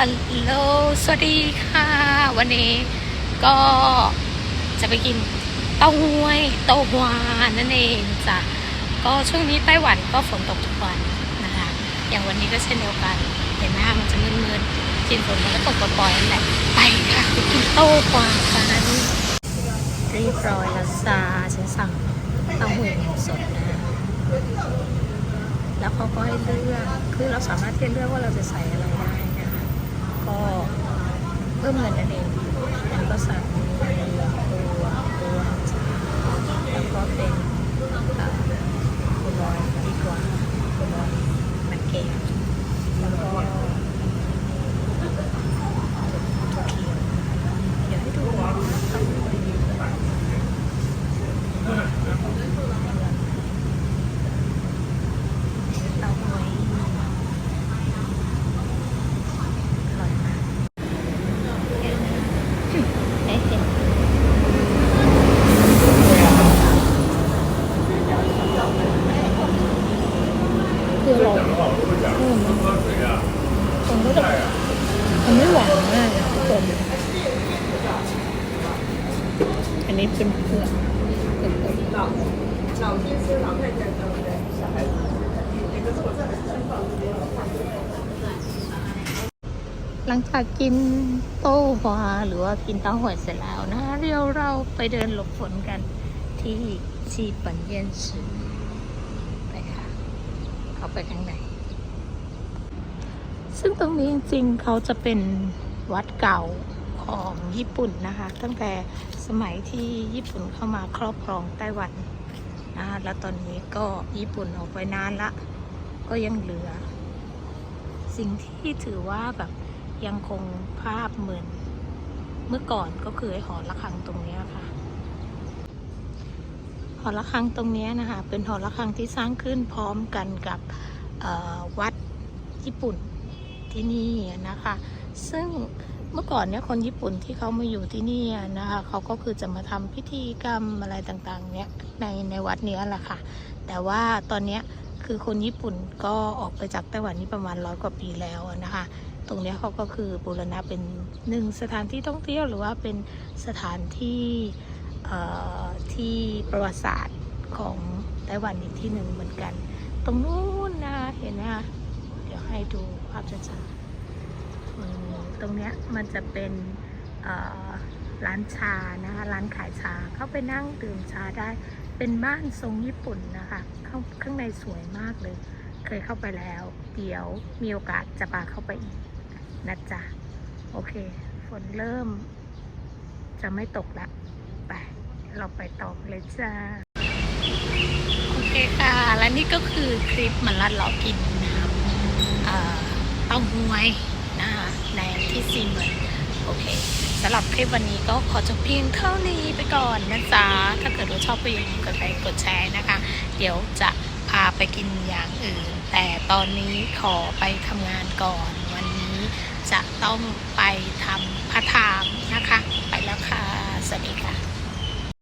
ฮัลโหล สวัสดีค่ะ วันนี้ก็จะไปกินเต้าหวยเต้าหวานนั่นเองจ้ะ ก็ช่วงนี้ไต้หวันก็ฝนตกทุกวันนะคะ อย่างวันนี้ก็เช่นเดียวกัน เห็นไหมคะมันจะมืดๆกินฝนมันก็ตกปล่อยๆนั่นแหละ ไปค่ะไปกินเต้าหวานกันเรียบร้อยแล้วจ้าฉันสั่งเต้าหู้สดนะ แล้วเขาก็ให้เลือก คือเราสามารถที่จะเลือกว่าเราจะใส่อะไรได้ ก็เพิ่มเงินนั่นเองอันนี้ก็สั่งตัวตัวตัวแล้วก็เป็นเอ่อบัวลอยดีกว่าบัวลอยมันเกมแล้วก็ถั่วเขียวเดี๋ยวให้ดูนะเต้าหู้เต้าหู้อร่อยมากเอ๊ะเห็น คือเราเออมัน มันไม่หวานมากทุกคนอันนี้เป็นเพื่อกหลังจากกินโต้วาหรือว่ากินเต้าหอยเสร็จแล้วนะเดี๋ยวเราไปเดินหลบฝนกันที่ชีปันเย็นซือไปค่ะ เข้าไปข้างใน ซึ่งตรงนี้จริงๆเขาจะเป็นวัดเก่าของญี่ปุ่นนะคะ ตั้งแต่สมัยที่ญี่ปุ่นเข้ามาครอบครองไต้หวันนะคะแล้วตอนนี้ก็ญี่ปุ่นออกไปนานละ ก็ยังเหลือ สิ่งที่ถือว่าแบบยังคงภาพเหมือน เมื่อก่อนก็คือหอระฆังตรงนี้ค่ะหอระฆังตรงนี้นะคะ เป็นหอระฆังที่สร้างขึ้นพร้อมกันกับวัดญี่ปุ่น ที่นี่นะคะ ซึ่งเมื่อก่อนเนี่ยคนญี่ปุ่นที่เขามาอยู่ที่นี่นะคะเขาก็คือจะมาทำพิธีกรรมอะไรต่างๆ เนี่ยในในวัดเนี้ยแหละค่ะ แต่ว่าตอนเนี้ยคือคนญี่ปุ่นก็ออกไปจากไต้หวันนี่ประมาณร้อยกว่าปีแล้วนะคะ ตรงนี้เขาก็คือบูรณะเป็นหนึ่งสถานที่ท่องเที่ยวหรือว่าเป็นสถานที่ที่ประวัติศาสตร์ของไต้หวันอีกที่หนึ่งเหมือนกัน ตรงนู้นนะเห็นไหมคะ ให้ดูภาพชัดๆตรงเนี้ยมันจะเป็นร้านชานะคะ ร้านขายชา เข้าไปนั่งดื่มชาได้ เป็นบ้านทรงญี่ปุ่นนะคะข้างข้างในสวยมากเลย เคยเข้าไปแล้ว เดี๋ยวมีโอกาสจะพาเข้าไปอีกนะจ๊ะ โอเค ฝนเริ่ม จะไม่ตกละ ไป เราไปต่อเลยจ้า โอเคค่ะ และนี่ก็คือคลิปมันลัดเรากิน เต้าหวยนะคะในที่ซีเมือนโอเคสำหรับคลิปวันนี้ก็ขอจบเพียงเท่านี้ไปก่อนนะจ๊ะถ้าเกิดว่าชอบก็อย่าลืมกดไลค์กดแชร์นะคะ เดี๋ยวจะพาไปกินอย่างอื่น แต่ตอนนี้ขอไปทำงานก่อน วันนี้จะต้องไปทำพาร์ทไทม์นะคะ ไปแล้วค่ะ สวัสดีค่ะ